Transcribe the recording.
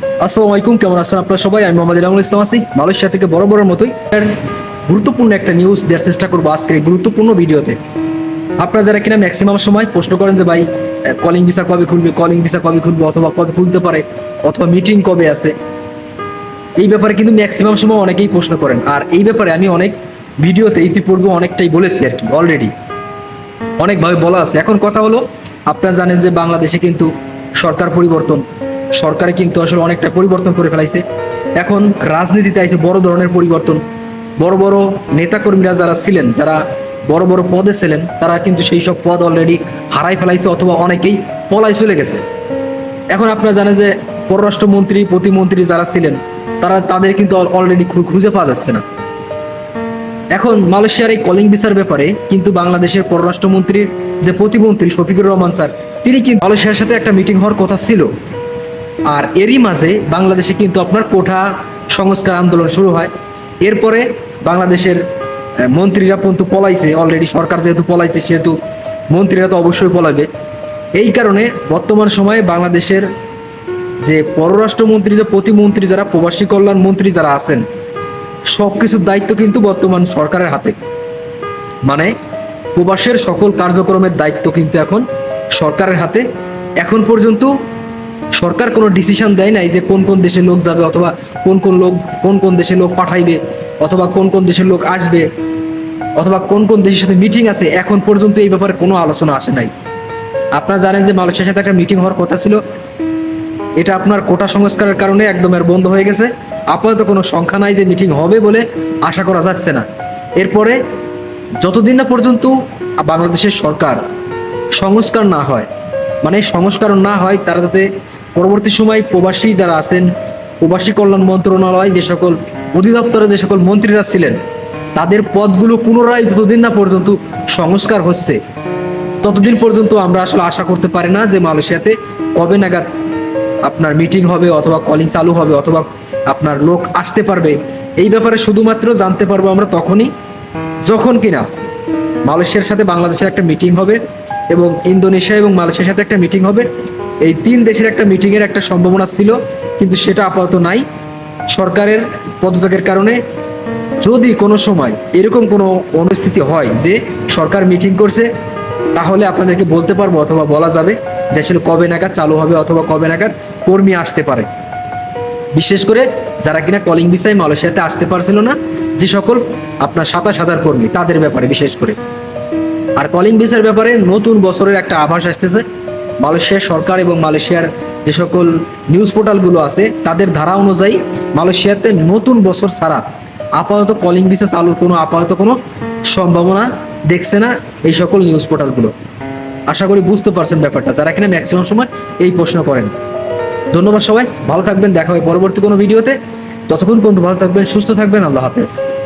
আসসালামু আলাইকুম, কেমন আছেন আপনারা সবাই? আমি মোহাম্মদ ইলামুল ইসলাম আছি। মালয়েশিয়া থেকে বড় বড় মতোই গুরুত্বপূর্ণ একটা নিউজ দেওয়ার চেষ্টা করব আজকের এই গুরুত্বপূর্ণ ভিডিওতে। আপনারা যারা কিনা ম্যাক্সিমাম সময় প্রশ্ন করেন যে ভাই কলিং ভিসা কবে খুলবে কলিং ভিসা কবে খুলবে অথবা কবে খুলতে পারে, অথবা মিটিং কবে আছে, এই ব্যাপারে কিন্তু ম্যাক্সিমাম সময় অনেকেই প্রশ্ন করেন। আর এই ব্যাপারে আমি অনেক ভিডিওতে ইতিপূর্বে অনেকটাই বলেছি আর কি অলরেডি অনেকভাবে বলা আছে। এখন কথা হলো, আপনারা জানেন যে বাংলাদেশে কিন্তু সরকার পরিবর্তন সরকারে কিন্তু আসলে অনেকটা পরিবর্তন করে ফেলাইছে। এখন রাজনীতিতে আইছে বড় ধরনের পরিবর্তন। বড় বড় নেতাকর্মীরা যারা ছিলেন, যারা বড় বড় পদে ছিলেন, তারা কিন্তু সেই সব পদ অলরেডি হারাই ফেলাইছে অথবা অনেকেই পলাই চলে গেছে। এখন আপনারা জানেন যে পররাষ্ট্রমন্ত্রী, প্রতিমন্ত্রী যারা ছিলেন, তারা তাদের কিন্তু অলরেডি খুঁজে পাওয়া যাচ্ছে না। এখন মালয়েশিয়ার এই কলিং ভিসার ব্যাপারে কিন্তু বাংলাদেশের পররাষ্ট্রমন্ত্রীর যে প্রতিমন্ত্রী শফিকুর রহমান স্যার, তিনি কিন্তু মালয়েশিয়ার সাথে একটা মিটিং হওয়ার কথা ছিল। আর এরই মাঝে বাংলাদেশে কিন্তু আপনার কোঠা সংস্কার আন্দোলন শুরু হয়। এরপরে বাংলাদেশের মন্ত্রীরা কিন্তু পলাইছে অলরেডি সরকার যেহেতু পলাইছে, সেহেতু মন্ত্রীরা তো অবশ্যই পলাবে। এই কারণে বর্তমান সময়ে বাংলাদেশের যে পররাষ্ট্রমন্ত্রী, যে প্রতিমন্ত্রী, যারা প্রবাসী কল্যাণ মন্ত্রী যারা আছেন সব কিছুর দায়িত্ব কিন্তু বর্তমান সরকারের হাতে। মানে প্রবাসের সকল কার্যক্রমের দায়িত্ব কিন্তু এখন সরকারের হাতে। এখন পর্যন্ত সরকার কোনো ডিসিশন দেয় নাই যে কোন কোন দেশের লোক যাবে অথবা কোন কোন লোক, কোন কোন দেশের লোক পাঠাইবে অথবা কোন কোন দেশের লোক আসবে অথবা কোন কোন দেশের সাথে মিটিং আছে, এখন পর্যন্ত এই ব্যাপারে কোনো আলোচনা আসে নাই। আপনারা জানেন যে মালয়েশিয়ার সাথে একটা মিটিং হওয়ার কথা ছিল। এটা আপনার কোটা সংস্কারের কারণে একদম আর বন্ধ হয়ে গেছে। আপাতত কোনো সংখ্যা নাই যে মিটিং হবে বলে আশা করা যাচ্ছে না। এরপরে যতদিন না পর্যন্ত বাংলাদেশের সরকার সংস্কার না হয় মানে সংস্কার না হয়, তারা যাতে পরবর্তী সময় প্রবাসী যারা আছেন, প্রবাসী কল্যাণ মন্ত্রণালয় যে সকল অধিদপ্তরে যে সকল মন্ত্রীরা ছিলেন, তাদের পদগুলো পুনরায় যতদিন না পর্যন্ত সংস্কার হচ্ছে, ততদিন পর্যন্ত আমরা আসলে আশা করতে পারি না যে মালয়েশিয়াতে কবে নাগাদ আপনার মিটিং হবে অথবা কলিং চালু হবে অথবা আপনার লোক আসতে পারবে। এই ব্যাপারে শুধুমাত্র জানতে পারব আমরা তখনই যখন কিনা মালয়েশিয়ার সাথে বাংলাদেশের একটা মিটিং হবে এবং ইন্দোনেশিয়া এবং মালয়েশিয়ার সাথে একটা মিটিং হবে। এই তিন দেশের একটা মিটিংয়ের একটা সম্ভাবনা ছিল, কিন্তু সেটা আপাতত নাই। সরকারের পদত্যাগের কারণে যদি কোনো সময় এরকম কোনো অনুস্থিতি হয় যে সরকার মিটিং করছে, তাহলে আপনাদেরকে বলতে পারব অথবা বলা যাবে যে আসলে কবে নাগাদ চালু হবে অথবা কবে নাগাদ কর্মী আসতে পারে। বিশেষ করে যারা কিনা কলিং ভিসায় মালয়েশিয়াতে আসতে পারছিল না, যে সকল আপনার সাতাশ হাজার কর্মী, তাদের ব্যাপারে বিশেষ করে। আর কলিং ভিসার ব্যাপারে নতুন বছরের একটা আভাস আসতেছে। মালয়েশিয়ার সরকার এবং মালয়েশিয়ার যে সকল নিউজ পোর্টালগুলো আছে, তাদের ধারা অনুযায়ী মালয়েশিয়াতে নতুন বছর ছাড়া আপাতত কলিং ভিসা চালুর কোনো আপাতত কোনো সম্ভাবনা দেখছে না এই সকল নিউজ পোর্টালগুলো। আশা করি বুঝতে পারছেন ব্যাপারটা। যারা কিনা ম্যাক্সিমাম সময় এই প্রশ্ন করেন। ধন্যবাদ সবাই। ভালো থাকবেন। দেখা হবে পরবর্তী কোনো ভিডিওতে। ততক্ষণ পর্যন্ত ভালো থাকবেন, সুস্থ থাকবেন। আল্লাহ হাফেজ।